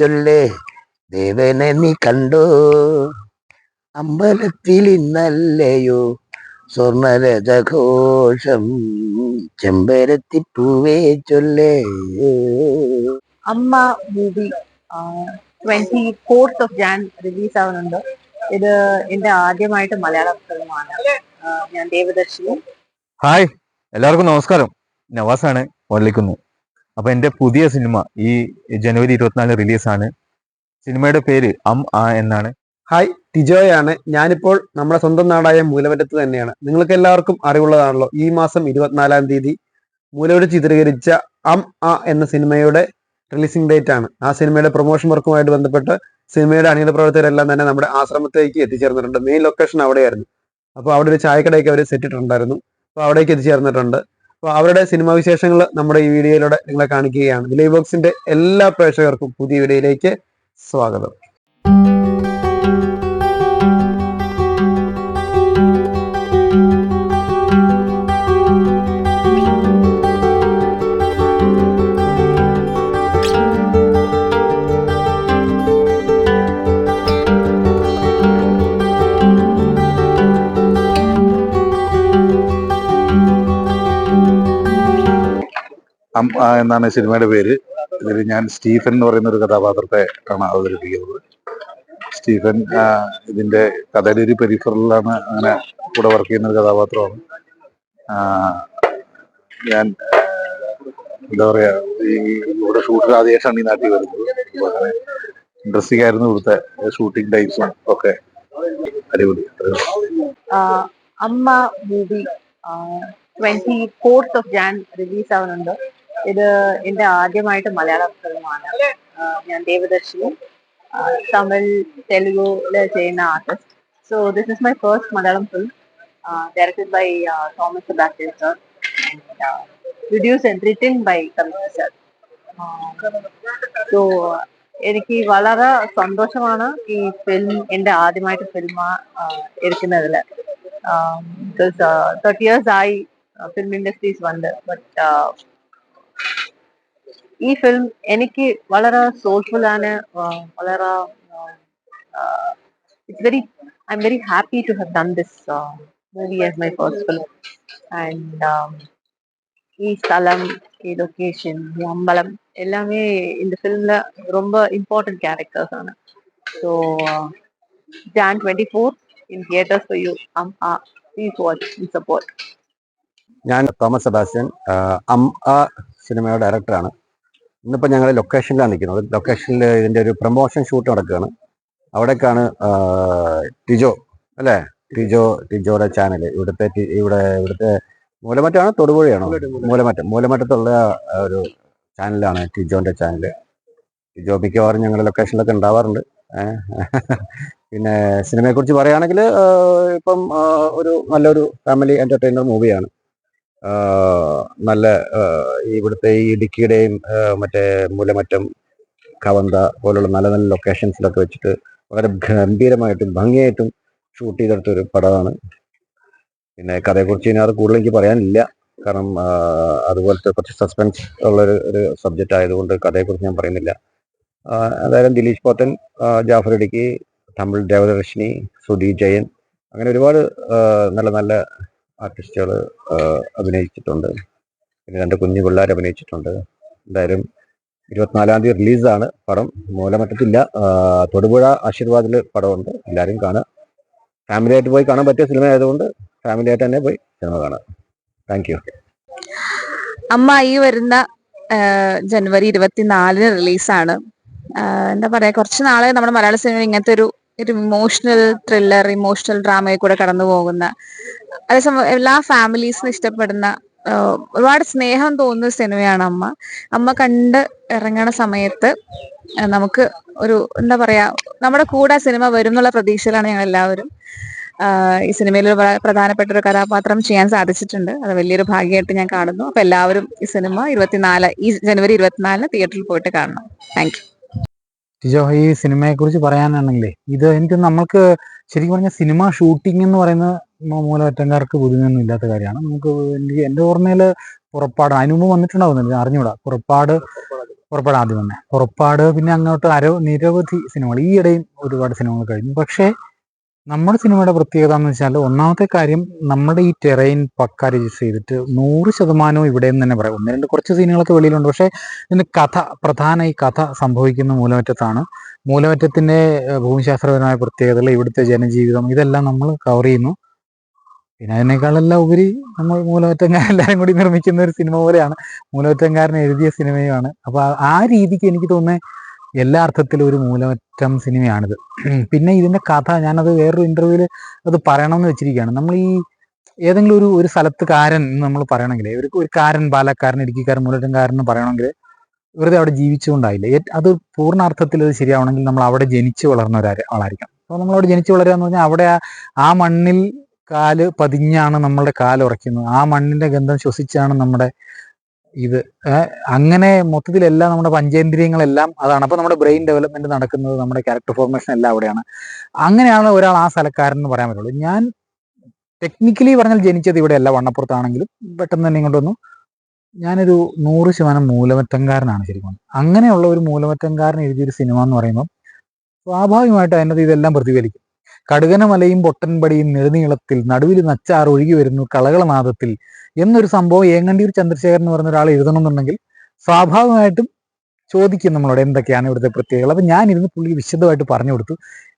ചൊല്ലേ ദേവനെ നീ കണ്ടോ? അമ്പലത്തിൽ ഇന്നല്ലയോ? സ്വർണരഥഘോഷം ചെമ്പരത്തിപ്പൂവേ ചൊല്ലേ. അമ്മ movie twenty fourth of Jan release ആവുന്നുണ്ട്. ഇത് എന്റെ ആദ്യമായിട്ട് മലയാള ഫിലിമാണ് ഞാൻ ദേവദർശിനി. ഹായ് എല്ലാവർക്കും നമസ്കാരം. നവാസാണ് വള്ളിക്കുന്നു അപ്പൊ എന്റെ പുതിയ സിനിമ ഈ ജനുവരി ഇരുപത്തിനാലിന് റിലീസാണ്. സിനിമയുടെ പേര് അം ആ എന്നാണ്. ഹായ് ടിജോയാണ്. ഞാനിപ്പോൾ നമ്മുടെ സ്വന്തം നാടായ മൂലവറ്റത്ത് തന്നെയാണ്. നിങ്ങൾക്ക് എല്ലാവർക്കും അറിവുള്ളതാണല്ലോ ഈ മാസം ഇരുപത്തിനാലാം തീയതി മൂലവറ്റ ചിത്രീകരിച്ച അം ആ എന്ന സിനിമയുടെ റിലീസിംഗ് ഡേറ്റ് ആണ്. ആ സിനിമയുടെ പ്രൊമോഷൻ വർക്കുമായിട്ട് ബന്ധപ്പെട്ട് സിനിമയുടെ അണിയറ പ്രവർത്തകരെല്ലാം തന്നെ നമ്മുടെ ആശ്രമത്തേക്ക് എത്തിച്ചേർന്നിട്ടുണ്ട്. മെയിൻ ലൊക്കേഷൻ അവിടെയായിരുന്നു. അപ്പോൾ അവിടെ ഒരു ചായക്കടയൊക്കെ അവർ സെറ്റ് ഇട്ടിട്ടുണ്ടായിരുന്നു. അപ്പോൾ അവിടേക്ക് എത്തിച്ചേർന്നിട്ടുണ്ട്. അപ്പോൾ അവരുടെ സിനിമാ വിശേഷങ്ങൾ നമ്മുടെ ഈ വീഡിയോയിലൂടെ നിങ്ങളെ കാണിക്കുകയാണ്. ദിലീപ് ബോക്സിന്റെ എല്ലാ പ്രേക്ഷകർക്കും പുതിയ വീഡിയോയിലേക്ക് സ്വാഗതം. എന്നാണ് സിനിമയുടെ പേര്. ഇതിൽ ഞാൻ സ്റ്റീഫൻ എന്ന് പറയുന്ന ഒരു കഥാപാത്രത്തെ ആണ് അവതരിപ്പിക്കുന്നത്. സ്റ്റീഫൻ ഇതിന്റെ കഥയുടെ ഒരു പെരിഫറലാണ് അങ്ങനെ കൂടെ വർക്ക് ചെയ്യുന്ന ഒരു കഥാപാത്രമാണ്. ഞാൻ എന്താ പറയാ ഈ ഇവിടെ ഷൂട്ടിൽ ആദ്യമായിട്ടാണ് ഈ നാട്ടിൽ വരുന്നത്. അങ്ങനെ ഇൻട്രസ്റ്റിംഗ് ആയിരുന്നു ഇവിടുത്തെ ഷൂട്ടിംഗ് ടൈപ്സും ഒക്കെ. അടിപൊളി. അമ്മ movie twenty fourth of Jan release ആവുന്നുണ്ട്. ഇത് എന്റെ ആദ്യമായിട്ട് മലയാളം ഫിലിമാണ് ഞാൻ ദേവദർശിനി തമിഴ് തെലുഗുൽ ചെയ്യുന്ന artist so this is my first Malayalam film directed by Thomas Sebastian sir produce and written by Kamal sir so എനിക്ക് വളരെ സന്തോഷമാണ് ഈ ഫിലിം എന്റെ ആദ്യമായിട്ട് ഫിലിം എടുക്കുന്നതിൽ. ബിക്കോസ് തേർട്ടി ഇയേഴ്സ് ആയി ഫിലിം ഇൻഡസ്ട്രീസ് വന്ന്. ബട്ട് ഈ ഫിലിം എനിക്ക് വളരെ സോൾഫുൾ ആണ് ആ, വളരെ it's very I am very happy to have done this movie as my first film and ഈ സ്ഥലം ഈ ലൊക്കേഷൻ ഈ അമ്പലം எல்லாமே இந்த ஃபிலிம்ல ரொம்ப இம்பார்ட்டன்ட் கேரக்டர்ஸ் ആണ് so John twenty four in theatres for you um ah please watch in support ഞാൻ തോമസ് സെബാസ്റ്റ്യൻ ആ, അം ആ സിനിമയുടെ ഡയറക്ടറാണ് ഇന്നിപ്പോൾ ഞങ്ങൾ ലൊക്കേഷനിലാണ് നിൽക്കുന്നത് ലൊക്കേഷനിൽ ഇതിന്റെ ഒരു പ്രൊമോഷൻ ഷൂട്ട് നടക്കുകയാണ്. അവിടേക്കാണ് ടിജോ അല്ലേ? ടിജോ ടിജോയുടെ ചാനൽ ഇവിടുത്തെ ഇവിടെ ഇവിടുത്തെ മൂലമറ്റാണോ തൊടുപുഴയാണോ. മൂലമറ്റം. മൂലമറ്റത്തുള്ള ഒരു ചാനലാണ് ടിജോന്റെ ചാനൽ ടിജോ മിക്കവാറും ഞങ്ങളുടെ ലൊക്കേഷനിലൊക്കെ ഉണ്ടാവാറുണ്ട്. പിന്നെ സിനിമയെക്കുറിച്ച് പറയുകയാണെങ്കിൽ ഇപ്പം ഒരു നല്ലൊരു ഫാമിലി എന്റർടൈനർ മൂവിയാണ് നല്ല ഇവിടുത്തെ ഈ ഇടുക്കിയുടെയും മറ്റേ മൂലമറ്റം കവന്ത പോലുള്ള നല്ല നല്ല ലൊക്കേഷൻസിലൊക്കെ വെച്ചിട്ട് വളരെ ഗംഭീരമായിട്ടും ഭംഗിയായിട്ടും ഷൂട്ട് ചെയ്തെടുത്ത ഒരു പടമാണ്. പിന്നെ കഥയെക്കുറിച്ച് ഇതിനകത്ത് കൂടുതൽ എനിക്ക് പറയാനില്ല. കാരണം അതുപോലത്തെ കുറച്ച് സസ്പെൻസ് ഉള്ളൊരു ഒരു സബ്ജക്റ്റ് ആയതുകൊണ്ട് കഥയെക്കുറിച്ച് ഞാൻ പറയുന്നില്ല. എന്തായാലും ദിലീഷ് പോത്തൻ ജാഫർ ഇടുക്കി തമിഴ് ദേവദർശിനി സുധി ജയൻ അങ്ങനെ ഒരുപാട് നല്ല നല്ല ആർട്ടിസ്റ്റുകൾ അഭിനയിച്ചിട്ടുണ്ട്. പിന്നെ രണ്ട് കുഞ്ഞു പിള്ളേർ അഭിനയിച്ചിട്ടുണ്ട്. എന്തായാലും ഇരുപത്തിനാലാം തീയതി റിലീസാണ് പടം. മൂലമറ്റത്തില്ല. തൊടുപുഴ ആശീർവാദിൽ പടമുണ്ട്. എല്ലാവരും കാണുക. ഫാമിലി ആയിട്ട് പോയി കാണാൻ പറ്റിയ സിനിമ ആയതുകൊണ്ട് ഫാമിലി ആയിട്ട് തന്നെ പോയി സിനിമ കാണാം. താങ്ക് യു അമ്മ ഈ വരുന്ന ജനുവരി ഇരുപത്തിനാലിന് റിലീസാണ്. എന്താ പറയാ കുറച്ച് നാളെ നമ്മുടെ മലയാള സിനിമയിൽ ഇങ്ങനത്തെ ഒരു ഒരു ഇമോഷണൽ ത്രില്ലർ ഇമോഷണൽ ഡ്രാമയിൽ കൂടെ കടന്നു പോകുന്ന. അതേസമയം എല്ലാ ഫാമിലീസിനും ഇഷ്ടപ്പെടുന്ന ഒരുപാട് സ്നേഹം തോന്നുന്ന സിനിമയാണ് അമ്മ. അമ്മ കണ്ട് ഇറങ്ങണ സമയത്ത് നമുക്ക് ഒരു എന്താ പറയാ നമ്മുടെ കൂടെ സിനിമ വരും എന്നുള്ള പ്രതീക്ഷയിലാണ് ഞങ്ങൾ എല്ലാവരും. ഈ സിനിമയിൽ പ്രധാനപ്പെട്ട ഒരു കഥാപാത്രം ചെയ്യാൻ സാധിച്ചിട്ടുണ്ട്. അത് വലിയൊരു ഭാഗ്യമായിട്ട് ഞാൻ കാണുന്നു. അപ്പൊ എല്ലാവരും ഈ സിനിമ ഇരുപത്തിനാല് ഈ ജനുവരി ഇരുപത്തിനാലിന് തിയേറ്ററിൽ പോയിട്ട് കാണണം. താങ്ക് ടിജോ ഈ സിനിമയെ കുറിച്ച് പറയാനാണെങ്കിലേ ഇത് എനിക്ക് നമ്മൾക്ക് ശരിക്കും പറഞ്ഞാൽ സിനിമ ഷൂട്ടിംഗ് എന്ന് പറയുന്ന മൂലം ഒറ്റക്കാർക്ക് ബുദ്ധിമുട്ടൊന്നും ഇല്ലാത്ത കാര്യമാണ്. നമുക്ക് എനിക്ക് എന്റെ ഓർമ്മയിൽ പുറപ്പാട് അതിനു മുമ്പ് വന്നിട്ടുണ്ടാവുന്നില്ല അറിഞ്ഞൂടാ? പുറപ്പാട് പുറപ്പാട് ആദ്യം തന്നെ പുറപ്പാട് പിന്നെ അങ്ങോട്ട് അര നിരവധി സിനിമകൾ ഈയിടെയും ഒരുപാട് സിനിമകൾ കഴിഞ്ഞു. പക്ഷേ നമ്മുടെ സിനിമയുടെ പ്രത്യേകത എന്ന് വെച്ചാൽ ഒന്നാമത്തെ കാര്യം നമ്മുടെ ഈ ടെറൈൻ പക്ക രജിസ്റ്റർ ചെയ്തിട്ട് നൂറ് ശതമാനവും ഇവിടെ നിന്ന് തന്നെ പറയാം. ഒന്ന് രണ്ട് കുറച്ച് സീനുകളൊക്കെ വെളിയിലുണ്ട്. പക്ഷേ ഇതിന്റെ കഥ പ്രധാന ഈ കഥ സംഭവിക്കുന്ന മൂലമറ്റത്താണ്. മൂലമറ്റത്തിന്റെ ഭൂമിശാസ്ത്രപരമായ പ്രത്യേകതകൾ ഇവിടുത്തെ ജനജീവിതം ഇതെല്ലാം നമ്മൾ കവർ ചെയ്യുന്നു. പിന്നെ അതിനേക്കാളെല്ലാം ഉപരി നമ്മൾ മൂലമറ്റംകാരെല്ലാരും കൂടി നിർമ്മിക്കുന്ന ഒരു സിനിമ പോലെയാണ്. മൂലമറ്റംകാരൻ എഴുതിയ സിനിമയുമാണ്. അപ്പൊ ആ- ആ രീതിക്ക് എനിക്ക് തോന്നുന്നത് എല്ലാ അർത്ഥത്തിലും ഒരു മൂലമറ്റം സിനിമയാണിത്. പിന്നെ ഇതിന്റെ കഥ ഞാനത് വേറൊരു ഇന്റർവ്യൂവിൽ അത് പറയണമെന്ന് വെച്ചിരിക്കുകയാണ് നമ്മൾ ഈ ഏതെങ്കിലും ഒരു ഒരു സ്ഥലത്ത് കാരൻ എന്ന് നമ്മൾ പറയണമെങ്കിൽ ഒരു ഒരു കാരൻ പാലക്കാരൻ ഇടുക്കിക്കാരൻ മൂലറ്റംകാരൻ എന്ന് പറയണമെങ്കിൽ വെറുതെ അവിടെ ജീവിച്ചുകൊണ്ടായില്ല. അത് പൂർണാർത്ഥത്തിൽ അത് ശരിയാവണമെങ്കിൽ നമ്മൾ അവിടെ ജനിച്ചു വളർന്ന ഒരു ആളായിരിക്കണം. അപ്പോൾ നമ്മൾ അവിടെ ജനിച്ചു വളരുക എന്ന് പറഞ്ഞാൽ അവിടെ ആ- മണ്ണിൽ കാൽ പതിഞ്ഞാണ് നമ്മളുടെ കാൽ ഉറയ്ക്കുന്നത്. ആ മണ്ണിന്റെ ഗന്ധം ശ്വസിച്ചാണ് നമ്മുടെ ഇത് അങ്ങനെ മൊത്തത്തിലെല്ലാം നമ്മുടെ പഞ്ചേന്ദ്രിയങ്ങളെല്ലാം അതാണ്. അപ്പൊ നമ്മുടെ ബ്രെയിൻ ഡെവലപ്മെന്റ് നടക്കുന്നത് നമ്മുടെ ക്യാരക്ടർ ഫോർമേഷൻ എല്ലാം അവിടെയാണ്. അങ്ങനെയാണ് ഒരാൾ ആ സ്ഥലക്കാരൻ എന്ന് പറയാൻ പറ്റുള്ളൂ. ഞാൻ ടെക്നിക്കലി പറഞ്ഞാൽ ജനിച്ചത് ഇവിടെയല്ല വണ്ണപ്പുറത്താണെങ്കിലും പെട്ടെന്ന് തന്നെ ഇങ്ങോട്ട് വന്നു. ഞാനൊരു നൂറ് ശതമാനം മൂലമറ്റംകാരനാണ് ശരിക്കും. അങ്ങനെയുള്ള ഒരു മൂലമറ്റംകാരൻ എഴുതിയൊരു സിനിമ എന്ന് പറയുമ്പോൾ സ്വാഭാവികമായിട്ട് അതിനകത്ത് ഇതെല്ലാം പ്രതിഫലിക്കും. കടുകനമലയും പൊട്ടൻപടിയും നെടുനീളത്തിൽ നടുവിൽ നച്ചാർ ഒഴുകി വരുന്നു കളകളനാദത്തിൽ എന്നൊരു സംഭവം ഏങ്ങണ്ടിയൂർ ചന്ദ്രശേഖരൻ എന്ന് പറഞ്ഞ ഒരാൾ എഴുതണമെന്നുണ്ടെങ്കിൽ സ്വാഭാവികമായിട്ടും ചോദിക്കും നമ്മളോട് എന്തൊക്കെയാണ് ഇവിടുത്തെ പ്രത്യേകതകൾ. അപ്പൊ ഞാൻ ഇരുന്ന് പുള്ളി വിശദമായിട്ട് പറഞ്ഞു കൊടുത്തു.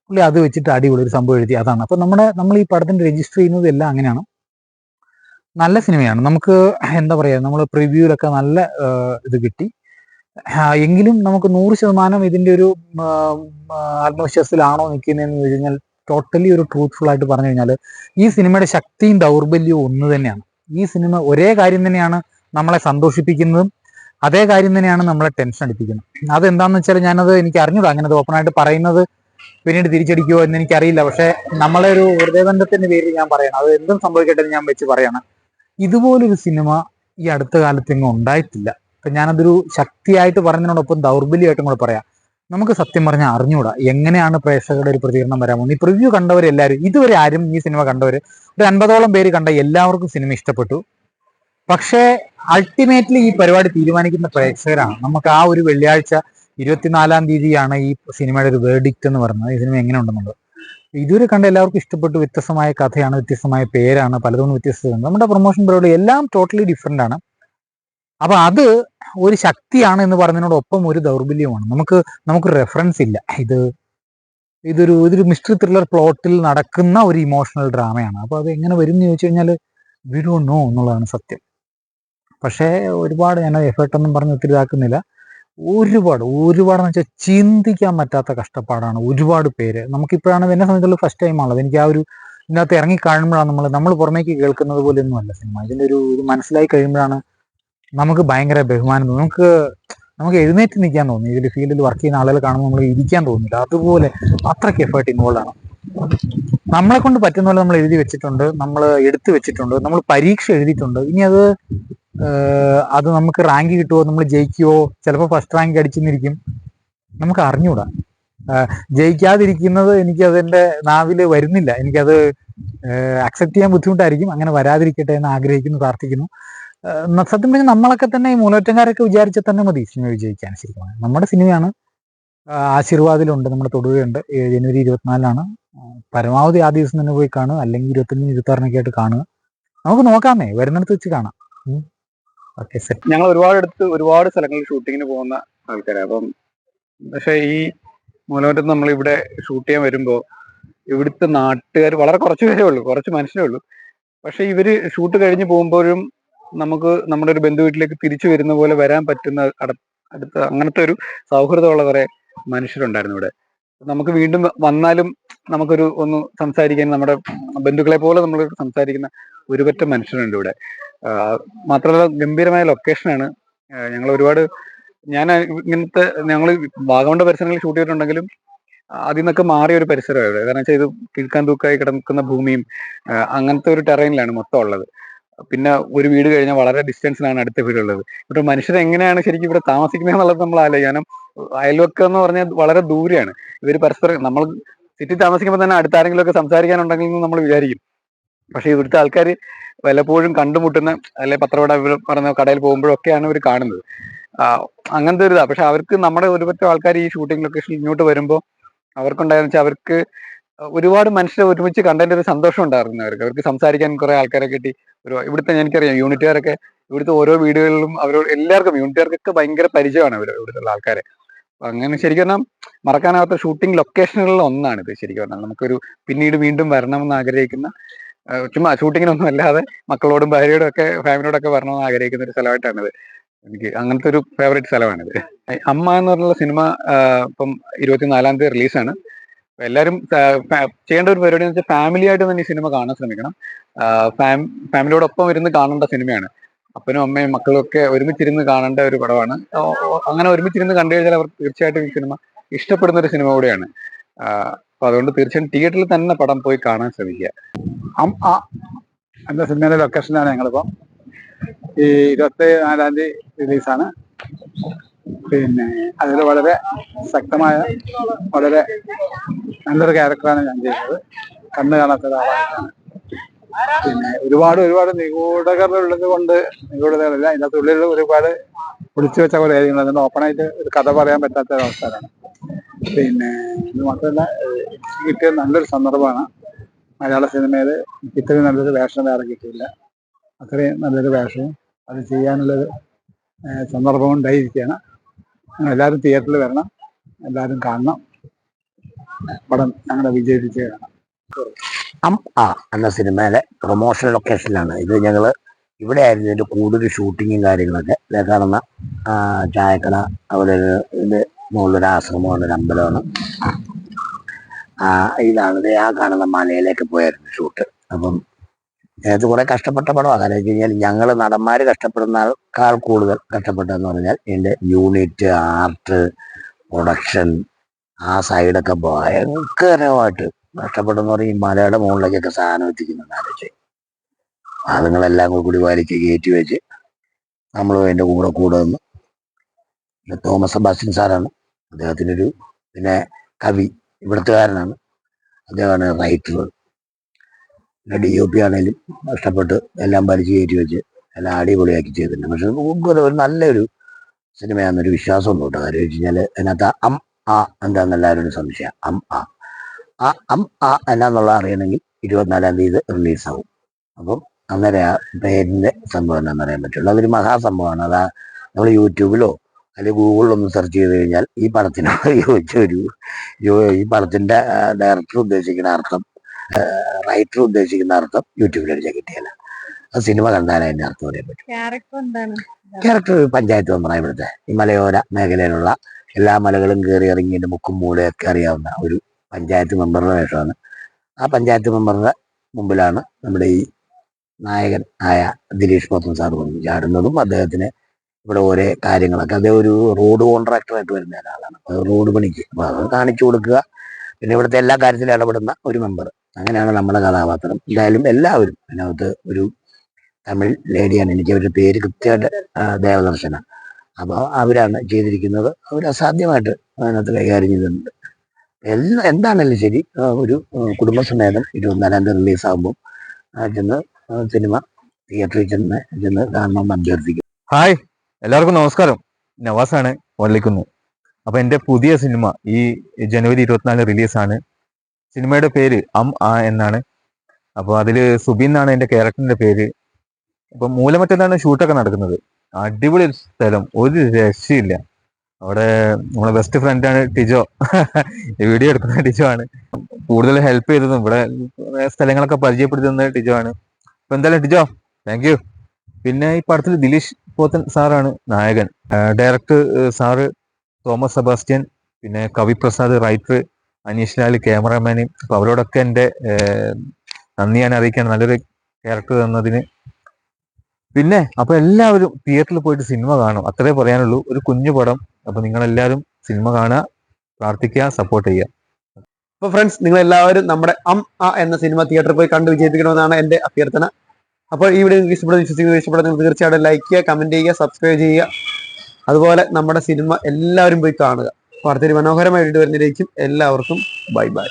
പുള്ളി അത് വെച്ചിട്ട് അടിപൊളി ഒരു സംഭവം എഴുതി. അതാണ്. അപ്പൊ നമ്മുടെ നമ്മൾ ഈ പടത്തിന്റെ രജിസ്റ്റർ ചെയ്യുന്നത് എല്ലാം അങ്ങനെയാണ്. നല്ല സിനിമയാണ്. നമുക്ക് എന്താ പറയാ നമ്മൾ പ്രിവ്യൂലൊക്കെ നല്ല ഇത് കിട്ടി. എങ്കിലും നമുക്ക് നൂറ് ശതമാനം ഇതിന്റെ ഒരു ആത്മവിശ്വാസത്തിലാണോ നിൽക്കുന്നതെന്ന് ചോദിച്ചു കഴിഞ്ഞാൽ ടോട്ടലി ഒരു ട്രൂത്ത്ഫുൾ ആയിട്ട് പറഞ്ഞു കഴിഞ്ഞാൽ ഈ സിനിമയുടെ ശക്തിയും ദൗർബല്യവും ഒന്ന് തന്നെയാണ്. ഈ സിനിമ ഒരേ കാര്യം തന്നെയാണ് നമ്മളെ സന്തോഷിപ്പിക്കുന്നതും അതേ കാര്യം തന്നെയാണ് നമ്മളെ ടെൻഷൻ അടിപ്പിക്കുന്നത്. അതെന്താന്ന് വെച്ചാൽ ഞാനത് എനിക്ക് അറിഞ്ഞൂടാ. അങ്ങനെ ആയിട്ട് പറയുന്നത് പിന്നീട് തിരിച്ചടിക്കുമോ എന്ന് എനിക്കറിയില്ല. പക്ഷെ നമ്മളെ ഒരു ഹൃദയബന്ധത്തിന്റെ പേരിൽ ഞാൻ പറയണം. അത് എന്തും സംഭവിക്കട്ടെ ഞാൻ വെച്ച് പറയണം. ഇതുപോലൊരു സിനിമ ഈ അടുത്ത കാലത്ത് എങ്ങും ഉണ്ടായിട്ടില്ല ഞാനതൊരു ശക്തിയായിട്ട് പറഞ്ഞതിനോടൊപ്പം ദൗർബല്യമായിട്ടും കൂടെ പറയാം. നമുക്ക് സത്യം പറഞ്ഞാൽ അറിഞ്ഞൂടാ. എങ്ങനെയാണ് പ്രേക്ഷകരുടെ ഒരു പ്രതികരണം വരാൻ പോകുന്നത്? ഈ പ്രിവ്യൂ കണ്ടവരെല്ലാവരും ഇതുവരെ ആരും ഈ സിനിമ കണ്ടവർ ഒരു അൻപതോളം പേര് കണ്ട എല്ലാവർക്കും സിനിമ ഇഷ്ടപ്പെട്ടു. പക്ഷേ അൾട്ടിമേറ്റ്ലി ഈ പരിപാടി തീരുമാനിക്കുന്ന പ്രേക്ഷകരാണ്. നമുക്ക് ആ ഒരു വെള്ളിയാഴ്ച ഇരുപത്തിനാലാം തീയതിയാണ് ഈ സിനിമയുടെ ഒരു വേർഡിക്റ്റ് എന്ന് പറയുന്നത്. ഈ സിനിമ എങ്ങനെ ഉണ്ടെന്നുള്ളത് ഇതുവരെ കണ്ട എല്ലാവർക്കും ഇഷ്ടപ്പെട്ടു വ്യത്യസ്തമായ കഥയാണ് വ്യത്യസ്തമായ പേരാണ് പലതും വ്യത്യസ്തമാണ് നമ്മുടെ പ്രൊമോഷൻ പരിപാടി എല്ലാം ടോട്ടലി ഡിഫറെന്റ് ആണ്. അപ്പൊ അത് ഒരു ശക്തിയാണ് എന്ന് പറഞ്ഞതിനോടൊപ്പം ഒരു ദൗർബല്യമാണ് നമുക്ക് നമുക്ക് റെഫറൻസ് ഇല്ല. ഇത് ഇതൊരു ഇതൊരു മിസ്റ്ററി ത്രില്ലർ പ്ലോട്ടിൽ നടക്കുന്ന ഒരു ഇമോഷണൽ ഡ്രാമയാണ് അപ്പൊ അത് എങ്ങനെ വരും എന്ന് ചോദിച്ചു കഴിഞ്ഞാൽ വി നോ എന്നുള്ളതാണ് സത്യം. പക്ഷേ ഒരുപാട് ഞാൻ എഫേർട്ടൊന്നും പറഞ്ഞ് ഒത്തിരി ഇതാക്കുന്നില്ല. ഒരുപാട് ഒരുപാടെന്ന് വെച്ചാൽ ചിന്തിക്കാൻ പറ്റാത്ത കഷ്ടപ്പാടാണ് ഒരുപാട് പേര്. നമുക്കിപ്പോഴാണ് എന്നെ സംബന്ധിച്ചുള്ള ഫസ്റ്റ് ടൈം ആണത് എനിക്ക് ആ ഒരു ഇതിനകത്ത് ഇറങ്ങി കഴിയുമ്പോഴാണ് നമ്മൾ നമ്മൾ പുറമേക്ക് കേൾക്കുന്നത് പോലെയൊന്നും അല്ല സിനിമ. ഇതിന്റെ ഒരു ഇത് മനസ്സിലായി കഴിയുമ്പോഴാണ് നമുക്ക് ഭയങ്കര ബഹുമാനം തോന്നും. നമുക്ക് നമുക്ക് എഴുന്നേറ്റ് നിൽക്കാൻ തോന്നി. ഇതിൽ ഫീൽഡിൽ വർക്ക് ചെയ്യുന്ന ആളുകൾ കാണുമ്പോൾ നമ്മൾ ഇരിക്കാൻ തോന്നില്ല. അതുപോലെ അത്രയ്ക്ക് എഫേർട്ട് ഇൻവോൾവ് ആണ്. നമ്മളെ കൊണ്ട് പറ്റുന്ന പോലെ നമ്മൾ എഴുതി വെച്ചിട്ടുണ്ട്. നമ്മൾ എടുത്തു വെച്ചിട്ടുണ്ട്. നമ്മൾ പരീക്ഷ എഴുതിയിട്ടുണ്ട്. ഇനി അത് അത് നമുക്ക് റാങ്ക് കിട്ടുമോ നമ്മൾ ജയിക്കുമോ ചിലപ്പോൾ ഫസ്റ്റ് റാങ്ക് അടിച്ചെന്നിരിക്കും നമുക്ക് അറിഞ്ഞൂടാ. ജയിക്കാതിരിക്കുന്നത് എനിക്ക് അതിന്റെ നാവിൽ വരുന്നില്ല. എനിക്കത് അക്സെപ്റ്റ് ചെയ്യാൻ ബുദ്ധിമുട്ടായിരിക്കും. അങ്ങനെ വരാതിരിക്കട്ടെ എന്ന് ആഗ്രഹിക്കുന്നു പ്രാർത്ഥിക്കുന്നു. സത്യം പറഞ്ഞാൽ നമ്മളൊക്കെ തന്നെ ഈ മൂലറ്റംകാരൊക്കെ വിചാരിച്ചാൽ തന്നെ മതി സിനിമ വിജയിക്കാൻ ശരിക്കും. നമ്മുടെ സിനിമയാണ് ആശീർവാദിലുണ്ട് നമ്മുടെ തൊടുകയുണ്ട് ജനുവരി ഇരുപത്തിനാലാണ് പരമാവധി ആ ദിവസം തന്നെ പോയി കാണുക. അല്ലെങ്കിൽ ഇരുപത്തഞ്ചിന് ഇരുപത്താറിനൊക്കെ ആയിട്ട് കാണുക. നമുക്ക് നോക്കാമേ വരുന്നിടത്ത് വെച്ച് കാണാം. ഞങ്ങൾ ഒരുപാട് അടുത്ത് ഒരുപാട് സ്ഥലങ്ങളിൽ ഷൂട്ടിങ്ങിന് പോകുന്ന ആൾക്കാരാണ്. അപ്പം പക്ഷേ ഈ മൂലമറ്റം നമ്മൾ ഇവിടെ ഷൂട്ട് ചെയ്യാൻ വരുമ്പോൾ ഇവിടുത്തെ നാട്ടുകാർ വളരെ കുറച്ച് പേരേ ഉള്ളൂ. കുറച്ച് മനുഷ്യരേ ഉള്ളൂ. പക്ഷെ ഇവർ ഷൂട്ട് കഴിഞ്ഞ് പോകുമ്പോഴും നമുക്ക് നമ്മുടെ ഒരു ബന്ധു വീട്ടിലേക്ക് തിരിച്ചു വരുന്ന പോലെ വരാൻ പറ്റുന്ന അടുത്ത അങ്ങനത്തെ ഒരു സൗഹൃദമുള്ള കുറെ മനുഷ്യരുണ്ടായിരുന്നു ഇവിടെ. നമുക്ക് വീണ്ടും വന്നാലും നമുക്കൊരു ഒന്ന് സംസാരിക്കാൻ നമ്മുടെ ബന്ധുക്കളെ പോലെ നമ്മൾ സംസാരിക്കുന്ന ഒരുപറ്റം മനുഷ്യരുണ്ട് ഇവിടെ. മാത്രമല്ല ഗംഭീരമായ ലൊക്കേഷനാണ് ഞങ്ങൾ ഒരുപാട് ഞാൻ ഇങ്ങനത്തെ ഞങ്ങൾ വാഗമണ്ട പരിസരങ്ങളിൽ ഷൂട്ട് ചെയ്തിട്ടുണ്ടെങ്കിലും അതിൽ നിന്നൊക്കെ മാറിയ ഒരു പരിസരമാണ് ഇവിടെ. കാരണം വെച്ചാൽ ഇത് കിഴക്കാൻ തൂക്കായി കിടക്കുന്ന ഭൂമിയും അങ്ങനത്തെ ഒരു ടെറൈനിലാണ് മൊത്തം ഉള്ളത്. പിന്നെ ഒരു വീട് കഴിഞ്ഞാൽ വളരെ ഡിസ്റ്റൻസിലാണ് അടുത്ത വീടുള്ളത്. ഇവിടെ മനുഷ്യർ എങ്ങനെയാണ് ശരിക്കും ഇവിടെ താമസിക്കുന്നത് എന്നുള്ളത് നമ്മൾ ആലോചിക്കാനും അയൽവക്കം എന്ന് പറഞ്ഞാൽ വളരെ ദൂരെയാണ്. ഇവർ പരസ്പരം നമ്മൾ സിറ്റി താമസിക്കുമ്പോൾ തന്നെ അടുത്ത ആരെങ്കിലും ഒക്കെ സംസാരിക്കാനുണ്ടെങ്കിൽ നമ്മൾ വിചാരിക്കും. പക്ഷെ ഇവിടുത്തെ ആൾക്കാർ വല്ലപ്പോഴും കണ്ടുമുട്ടുന്ന അല്ലെ പത്രവട ഇവർ പറഞ്ഞ കടയിൽ പോകുമ്പോഴൊക്കെയാണ് ഇവർ കാണുന്നത്. അങ്ങനത്തെ ഒരു ഇതാ. പക്ഷെ അവർക്ക് നമ്മുടെ ഒരുപറ്റം ആൾക്കാർ ഈ ഷൂട്ടിംഗ് ലൊക്കേഷനിൽ ഇങ്ങോട്ട് വരുമ്പോൾ അവർക്കുണ്ടായെന്ന് വെച്ചാൽ അവർക്ക് ഒരുപാട് മനുഷ്യരെ ഒരുമിച്ച് കണ്ടതിന്റെ ഒരു സന്തോഷം ഉണ്ടായിരുന്നു അവർക്ക്. അവർക്ക് സംസാരിക്കാൻ കുറെ ആൾക്കാരെ കിട്ടി. ഒരു ഇവിടുത്തെ എനിക്കറിയാം യൂണിറ്റുകാരൊക്കെ ഇവിടുത്തെ ഓരോ വീടുകളിലും അവരോട് എല്ലാവർക്കും യൂണിറ്റുകാർക്കൊക്കെ ഭയങ്കര പരിചയമാണ് അവർ ഇവിടുത്തെ ആൾക്കാരെ. അങ്ങനെ ശരിക്കും പറഞ്ഞാൽ മറക്കാനാവാത്ത ഷൂട്ടിംഗ് ലൊക്കേഷനുകളിൽ ഒന്നാണ് ഇത് ശരിക്കും പറഞ്ഞാൽ. നമുക്കൊരു പിന്നീട് വീണ്ടും വരണമെന്ന് ആഗ്രഹിക്കുന്ന ചുമ്മാ ഷൂട്ടിങ്ങിനൊന്നും അല്ലാതെ മക്കളോടും ഭാര്യയോടും ഒക്കെ ഫാമിലിയോടൊക്കെ വരണമെന്ന് ആഗ്രഹിക്കുന്ന ഒരു സ്ഥലമായിട്ടാണിത്. എനിക്ക് അങ്ങനത്തെ ഒരു ഫേവറേറ്റ് സ്ഥലമാണിത്. അമ്മ എന്ന് പറഞ്ഞുള്ള സിനിമ ഇപ്പം ഇരുപത്തിനാലാം തീയതി റിലീസാണ്. എല്ലാവരും ചെയ്യേണ്ട ഒരു പരിപാടി എന്ന് വെച്ചാൽ ഫാമിലി ആയിട്ട് തന്നെ ഈ സിനിമ കാണാൻ ശ്രമിക്കണം. ഫാമിലിയോടൊപ്പം ഇരുന്ന് കാണേണ്ട സിനിമയാണ് അപ്പനും അമ്മയും മക്കളൊക്കെ ഒരുമിച്ചിരുന്ന് കാണേണ്ട ഒരു പടമാണ്. അങ്ങനെ ഒരുമിച്ചിരുന്ന് കണ്ടു കഴിഞ്ഞാൽ അവർ തീർച്ചയായിട്ടും ഈ സിനിമ ഇഷ്ടപ്പെടുന്ന ഒരു സിനിമ കൂടിയാണ്. അപ്പൊ അതുകൊണ്ട് തീർച്ചയായും തിയേറ്ററിൽ തന്നെ പടം പോയി കാണാൻ ശ്രമിക്കുക. എന്റെ സിനിമയുടെ ലൊക്കേഷനിലാണ് ഞങ്ങളിപ്പം. ഈ ഇരുപത്തി നാലാം തീയതി റിലീസാണ് പിന്നെ അതിൽ വളരെ ശക്തമായ വളരെ നല്ലൊരു ക്യാരക്ടറാണ് ഞാൻ ചെയ്യുന്നത്. കണ്ണ് കാണാത്ത ഒരാളായിട്ടാണ് പിന്നെ ഒരുപാട് ഒരുപാട് നിഗൂഢകൾ ഉള്ളത് കൊണ്ട് നിഗൂഢതകളില്ല. അതിന്റെ ഉള്ളിൽ ഒരുപാട് ഒളിച്ചു വെച്ച പോലെ കാര്യങ്ങൾ അതുകൊണ്ട് ഓപ്പണായിട്ട് ഒരു കഥ പറയാൻ പറ്റാത്ത ഒരവസ്ഥയാണ് പിന്നെ ഇത് മാത്രമല്ല കിട്ടിയ നല്ലൊരു സന്ദർഭമാണ്. മലയാള സിനിമയിൽ ഇത്രയും നല്ലൊരു വേഷം വേറെ കിട്ടിയില്ല. അത്രയും നല്ലൊരു വേഷവും അത് ചെയ്യാനുള്ളൊരു സന്ദർഭം ഉണ്ടായിരിക്കുകയാണ്. എല്ലാവരും തിയേറ്ററിൽ വരണം. എല്ലാവരും കാണണം. പടം ഞങ്ങളെ വിജയിപ്പിച്ച് ആ എന്ന സിനിമയിലെ പ്രൊമോഷൻ ലൊക്കേഷനിലാണ് ഇത് ഞങ്ങൾ ഇവിടെ ആയിരുന്നു ഇതിന്റെ കൂടുതൽ ഷൂട്ടിങ്ങും കാര്യങ്ങളൊക്കെ. ഇതേ കാണുന്ന ചായക്കട അവിടെ ഒരു ഇത് മുകളിലൊരു ആശ്രമമാണ് ഒരു അമ്പലമാണ്. ഇതാണ്. ഇത് ആ കാണുന്ന മലയിലേക്ക് പോയായിരുന്നു ഷൂട്ട് അപ്പം ഇതിനകത്ത് കുറെ കഷ്ടപ്പെട്ട പടമാണ്. കാരണം വെച്ച് കഴിഞ്ഞാൽ ഞങ്ങൾ നടന്മാർ കഷ്ടപ്പെടുന്നതിനേക്കാൾ കൂടുതൽ കഷ്ടപ്പെട്ടതെന്ന് പറഞ്ഞാൽ എന്റെ യൂണിറ്റ് ആർട്ട് പ്രൊഡക്ഷൻ ആ സൈഡൊക്കെ ഭയങ്കരമായിട്ട് കഷ്ടപ്പെട്ടെന്ന് പറയും ഈ മലയുടെ മുകളിലേക്കൊക്കെ സാധനം എത്തിക്കുന്നുണ്ട് ആലോചിച്ച്. അതുങ്ങളെല്ലാം കൂടി കൂടി വലിച്ച് കയറ്റി വെച്ച് നമ്മൾ എന്റെ കൂടെ കൂടെ നിന്ന് പിന്നെ തോമസ് സെബാസ്റ്റ്യൻ സാറാണ്. അദ്ദേഹത്തിനൊരു പിന്നെ കവി ഇവിടുത്തുകാരനാണ്. അദ്ദേഹമാണ് റൈറ്റർ ഡി ഒ പി ആണേലും കഷ്ടപ്പെട്ട് എല്ലാം പരിചയം കയറ്റി വെച്ച് എല്ലാം അടിപൊളിയാക്കി ചെയ്തിട്ടുണ്ട്. പക്ഷെ ഒരു നല്ലൊരു സിനിമയാണെന്നൊരു വിശ്വാസം ഒന്നും കേട്ടോ. കാര്യം വെച്ച് കഴിഞ്ഞാൽ അതിനകത്ത് അം ആ എന്താണെന്ന് എല്ലാവരും സംശയം. അം ആ. ആ അം ആ എന്നാന്നുള്ള അറിയണമെങ്കിൽ ഇരുപത്തിനാലാം തീയതി റിലീസാവും. അപ്പം അന്നേരം ആ പേരിന്റെ സംഭവം എന്താണെന്ന് അറിയാൻ പറ്റുള്ളൂ. അതൊരു മഹാസംഭവമാണ്. അതാ നമ്മൾ യൂട്യൂബിലോ അല്ലെങ്കിൽ ഗൂഗിളിലൊന്ന് സെർച്ച് ചെയ്ത് കഴിഞ്ഞാൽ ഈ പടത്തിനോട് യോജിച്ച ഒരു യോ- ഈ പടത്തിന്റെ ഡയറക്ടർ ഉദ്ദേശിക്കുന്ന അർത്ഥം റൈറ്റർ ഉദ്ദേശിക്കുന്ന അർത്ഥം യൂട്യൂബിൽ അടിച്ചാൽ കിട്ടിയല്ല. അത് സിനിമ കണ്ടാലേ അതിന്റെ അർത്ഥം അറിയാൻ പറ്റും. ക്യാരക്ടർ പഞ്ചായത്ത് മെമ്പറാണ് ഇവിടുത്തെ. ഈ മലയോര മേഖലയിലുള്ള എല്ലാ മലകളും കയറി ഇറങ്ങി മുക്കും മൂലയൊക്കെ അറിയാവുന്ന ഒരു പഞ്ചായത്ത് മെമ്പറുടെ വേഷമാണ്. ആ പഞ്ചായത്ത് മെമ്പറുടെ മുമ്പിലാണ് നമ്മുടെ ഈ നായകൻ ആയ ദിലീഷ് പോത്തൻ സാർ വന്നു ചാടുന്നതും അദ്ദേഹത്തിന് ഇവിടെ ഓരോ കാര്യങ്ങളൊക്കെ. അദ്ദേഹം ഒരു റോഡ് കോൺട്രാക്ടറായിട്ട് വരുന്ന ഒരാളാണ്. റോഡ് പണിക്ക്. അപ്പൊ അത് കാണിച്ചു കൊടുക്കുക. പിന്നെ ഇവിടുത്തെ എല്ലാ കാര്യത്തിലും ഇടപെടുന്ന ഒരു മെമ്പർ അങ്ങനെയാണ് നമ്മുടെ കഥാപാത്രം. എന്തായാലും എല്ലാവരും അതിനകത്ത് ഒരു തമിഴ് ലേഡിയാണ്. എനിക്ക് അവരുടെ പേര് കൃത്യമായിട്ട് ദേവദർശന. അപ്പോൾ അവരാണ് ചെയ്തിരിക്കുന്നത്. അവർ അസാധ്യമായിട്ട് അതിനകത്ത് കൈകാര്യം ചെയ്തിട്ടുണ്ട്. എല്ലാ എന്താണെങ്കിലും ശരി ഒരു കുടുംബസമേതം ഇരുപത്തിനാലാം തീയതി റിലീസാകുമ്പോൾ ചെന്ന് സിനിമ തിയേറ്ററിൽ ചെന്ന് ചെന്ന് കാണണമെന്ന് അഭ്യർത്ഥിക്കും ഹായ്. എല്ലാവർക്കും നമസ്കാരം. നവാസാണ്. വള്ളിക്കുന്ന് അപ്പൊ എന്റെ പുതിയ സിനിമ ഈ ജനുവരി ഇരുപത്തിനാല് റിലീസാണ്. സിനിമയുടെ പേര് അം ആ എന്നാണ്. അപ്പോൾ അതിൽ സുബിൻ എന്നാണ് എന്റെ ക്യാരക്ടറിന്റെ പേര്. അപ്പൊ മൂലമറ്റത്താണ് ഷൂട്ടൊക്കെ നടക്കുന്നത്? അടിപൊളി സ്ഥലം ഒരു രക്ഷയില്ല. അവിടെ നമ്മളെ ബെസ്റ്റ് ഫ്രണ്ടാണ് ടിജോ. വീഡിയോ എടുക്കുന്ന ടിജോ ആണ്. കൂടുതൽ ഹെൽപ്പ് ചെയ്തതും ഇവിടെ സ്ഥലങ്ങളൊക്കെ പരിചയപ്പെടുത്തുന്നത് ടിജോ ആണ്. അപ്പൊ എന്തായാലും ടിജോ താങ്ക് യു പിന്നെ ഈ പടത്തിൽ ദിലീഷ് പോത്തൻ സാറാണ് നായകൻ. ഡയറക്ടർ സാറ് തോമസ് സെബാസ്റ്റ്യൻ പിന്നെ കവി പ്രസാദ് റൈറ്റർ അനീഷ് ലാൽ ക്യാമറാമാന് അപ്പൊ അവരോടൊക്കെ എന്റെ നന്ദി ഞാൻ അറിയിക്കാൻ നല്ലൊരു ക്യാരക്ടർ തന്നതിന്. പിന്നെ അപ്പൊ എല്ലാവരും തിയേറ്ററിൽ പോയിട്ട് സിനിമ കാണും. അത്രേ പറയാനുള്ളൂ. ഒരു കുഞ്ഞു പടം. അപ്പൊ നിങ്ങളെല്ലാവരും സിനിമ കാണുക പ്രാർത്ഥിക്കുക സപ്പോർട്ട് ചെയ്യുക. അപ്പൊ ഫ്രണ്ട്സ് നിങ്ങൾ എല്ലാവരും നമ്മുടെ അം ആ എന്ന സിനിമ തിയേറ്ററിൽ പോയി കണ്ട് വിജയിപ്പിക്കണമെന്നാണ് എന്റെ അഭ്യർത്ഥന. അപ്പോൾ ഈ വീഡിയോ നിങ്ങൾക്ക് ഇഷ്ടപ്പെടുന്ന വിശ്വസിക്കുന്നത് ഇഷ്ടപ്പെടുന്ന തീർച്ചയായിട്ടും ലൈക്ക് ചെയ്യുക കമന്റ് ചെയ്യുക സബ്സ്ക്രൈബ് ചെയ്യുക. അതുപോലെ നമ്മുടെ സിനിമ എല്ലാവരും പോയി കാണുക. വാർത്തയിൽ മനോഹരമായിട്ട് മനോഹരമായ വരുന്നതിലേക്കും എല്ലാവർക്കും ബൈ ബൈ.